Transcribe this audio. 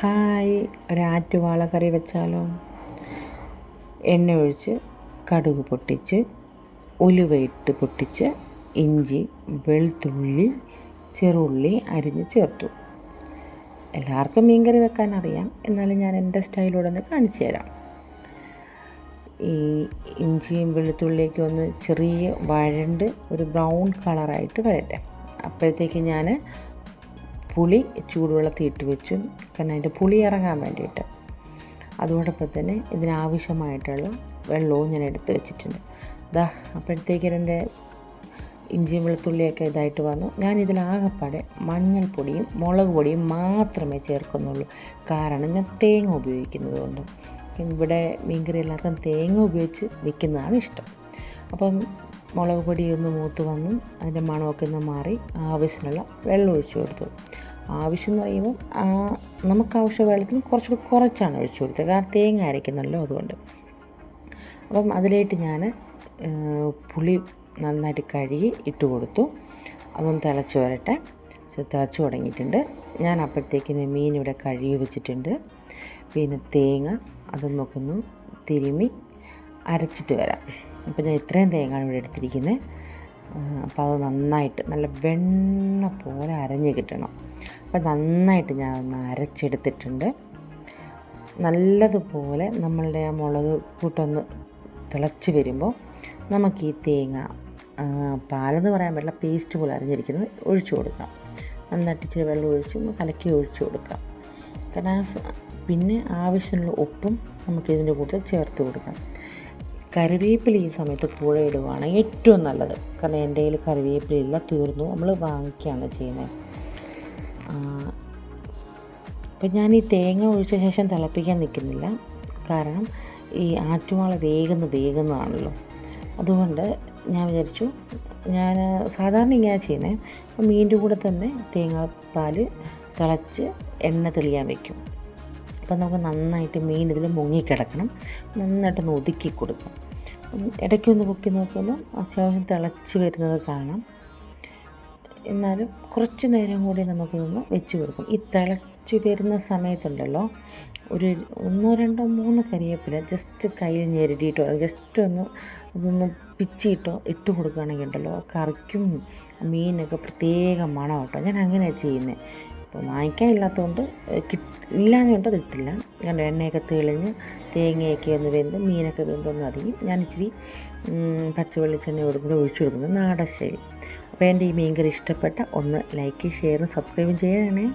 Hi ഒരാറ്റുവാള കറി വെച്ചാലോ? എണ്ണ ഒഴിച്ച് കടുക് പൊട്ടിച്ച് ഉലുവയിട്ട് പൊട്ടിച്ച് ഇഞ്ചി വെളുത്തുള്ളി ചെറുള്ളി അരിഞ്ഞ് ചേർത്തു. എല്ലാവർക്കും മീൻകറി വെക്കാൻ അറിയാം. എന്നാലും ഞാൻ എന്റെ സ്റ്റൈലൂടെ ഒന്ന് കാണിച്ചു തരാം. ഈ ഇഞ്ചിയും വെളുത്തുള്ളിയൊക്കെ ഒന്ന് ചെറിയ വഴണ്ട് ഒരു ബ്രൗൺ കളറായിട്ട് വരട്ടെ. അപ്പോഴത്തേക്ക് ഞാൻ പുളി ചൂടുവെള്ളത്തിൽ ഇട്ട് വെച്ചു കാരണം അതിന്റെ പുളി ഇറങ്ങാൻ വേണ്ടിയിട്ട്. അതോടൊപ്പം തന്നെ ഇതിനാവശ്യമായിട്ടുള്ള വെള്ളവും ഞാൻ എടുത്ത് വെച്ചിട്ടുണ്ട്. ദാ അപ്പോഴത്തേക്ക് എന്റെ ഇഞ്ചിയും വെളുത്തുള്ളിയൊക്കെ ഇതായിട്ട് വന്നു. ഞാൻ ഇതിലാകെപ്പാടെ മഞ്ഞൾപ്പൊടിയും മുളക് പൊടിയും മാത്രമേ ചേർക്കുന്നുള്ളൂ. കാരണം ഞാൻ തേങ്ങ ഉപയോഗിക്കുന്നത് കൊണ്ട്. ഇവിടെ മീൻകറി എല്ലാവർക്കും തേങ്ങ ഉപയോഗിച്ച് വെക്കുന്നതാണ് ഇഷ്ടം. അപ്പം മുളക് പൊടി ഒന്ന് മൂത്ത് വന്നു. അതിന്റെ മണമൊക്കെ ഒന്ന് മാറി ആവശ്യത്തിനുള്ള വെള്ളം ഒഴിച്ചു കൊടുത്തു. ആവശ്യം എന്ന് പറയുമ്പോൾ നമുക്ക് ആവശ്യ വെള്ളത്തിൽ കുറച്ചുകൂടി കുറച്ചാണ് ഒഴിച്ചു കൊടുത്തത്. കാരണം തേങ്ങ അരയ്ക്കുന്നല്ലോ അതുകൊണ്ട്. അപ്പം അതിലേക്ക് ഞാൻ പുളി നന്നായിട്ട് കഴുകി ഇട്ട് കൊടുത്തു. അതൊന്ന് തിളച്ച് വരട്ടെ. തിളച്ച് തുടങ്ങിയിട്ടുണ്ട്. ഞാൻ അപ്പോഴത്തേക്കിന് മീൻ ഇവിടെ കഴുകി വെച്ചിട്ടുണ്ട്. പിന്നെ തേങ്ങ അത് നോക്കുന്നു തിരുമി അരച്ചിട്ട് വരാം. അപ്പോൾ ഞാൻ ഇത്രയും തേങ്ങയാണ് ഇവിടെ എടുത്തിരിക്കുന്നത്. അപ്പോൾ അത് നന്നായിട്ട് നല്ല വെണ്ണ പോലെ അരഞ്ഞ് കിട്ടണം. അപ്പോൾ നന്നായിട്ട് ഞാൻ ഒന്ന് അരച്ചെടുത്തിട്ടുണ്ട്. നല്ലതുപോലെ നമ്മളുടെ ആ മുളക് കൂട്ടൊന്ന് തിളച്ച് വരുമ്പോൾ നമുക്ക് ഈ തേങ്ങ പാലെന്ന് പറയാൻ പറ്റില്ല പേസ്റ്റ് പോലെ അരിഞ്ഞിരിക്കുന്നത് ഒഴിച്ചു കൊടുക്കാം. നന്നായിട്ട് ഇച്ചിരി വെള്ളം ഒഴിച്ച് ഒന്ന് കലക്കി ഒഴിച്ചു കൊടുക്കാം. കാരണം പിന്നെ ആവശ്യത്തിനുള്ള ഉപ്പും നമുക്ക് ഇതിന്റെ കൂട്ടത്തിൽ ചേർത്ത് കൊടുക്കാം. കറിവേപ്പില ഈ സമയത്ത് കൂടെ ഏറ്റവും നല്ലത്. കാരണം എന്റെ കയ്യിൽ കറിവേപ്പില തീർന്നു. നമ്മൾ വാങ്ങിക്കുകയാണ് ചെയ്യുന്നത്. അപ്പം ഞാൻ ഈ തേങ്ങ ഒഴിച്ച ശേഷം തിളപ്പിക്കാൻ നിൽക്കുന്നില്ല. കാരണം ഈ ആറ്റുമാള വേഗം വേഗുന്നതാണല്ലോ അതുകൊണ്ട് ഞാൻ വിചാരിച്ചു ഞാൻ സാധാരണ ഇങ്ങനെ ചെയ്യുന്നത് അപ്പം മീന്റെ കൂടെ തന്നെ തേങ്ങാപ്പാൽ തിളച്ച് എണ്ണ തെളിയാൻ വയ്ക്കും അപ്പം നമുക്ക് നന്നായിട്ട് മീൻ ഇതിൽ മുങ്ങിക്കിടക്കണം. നന്നായിട്ടൊന്ന് ഒതുക്കി കൊടുക്കും. ഇടയ്ക്കൊന്ന് പൊക്കി നോക്കുമ്പോൾ അത്യാവശ്യം തിളച്ച് വരുന്നത് കാണാം. എന്നാലും കുറച്ച് നേരം കൂടി നമുക്കിതൊന്ന് വെച്ച് കൊടുക്കും. ഈ തിളച്ച് വരുന്ന സമയത്തുണ്ടല്ലോ ഒരു ഒന്നോ രണ്ടോ മൂന്നോ കരിയേപ്പില ജസ്റ്റ് കയ്യിൽ ഞെരടിയിട്ടോ ജസ്റ്റ് ഒന്ന് അതൊന്ന് പിച്ചിയിട്ടോ ഇട്ട് കൊടുക്കുകയാണെങ്കിൽ ഉണ്ടല്ലോ കറിക്കും മീനൊക്കെ പ്രത്യേക മണം കേട്ടോ. ഞാൻ അങ്ങനെയാണ് ചെയ്യുന്നത് ഇപ്പോൾ വാങ്ങിക്കാൻ ഇല്ലാത്തതുകൊണ്ട് കിട്ട് ഇല്ലാഞ്ഞുകൊണ്ട് കിട്ടില്ല ഞാൻ എണ്ണയൊക്കെ തെളിഞ്ഞ് തേങ്ങയൊക്കെ ഒന്ന് വെന്ത് മീനൊക്കെ വെന്തൊന്ന് അധികം ഞാൻ ഇച്ചിരി പച്ച വെളിച്ചെണ്ണ കൊടുക്കുന്നത് ഒഴിച്ചു കൊടുക്കുന്നത് നാടൻ ശൈലി. അപ്പോൾ എന്റെ ഈ മീൻകറി ഇഷ്ടപ്പെട്ട ഒന്ന് ലൈക്ക് ഷെയറും സബ്സ്ക്രൈബും ചെയ്യണേ.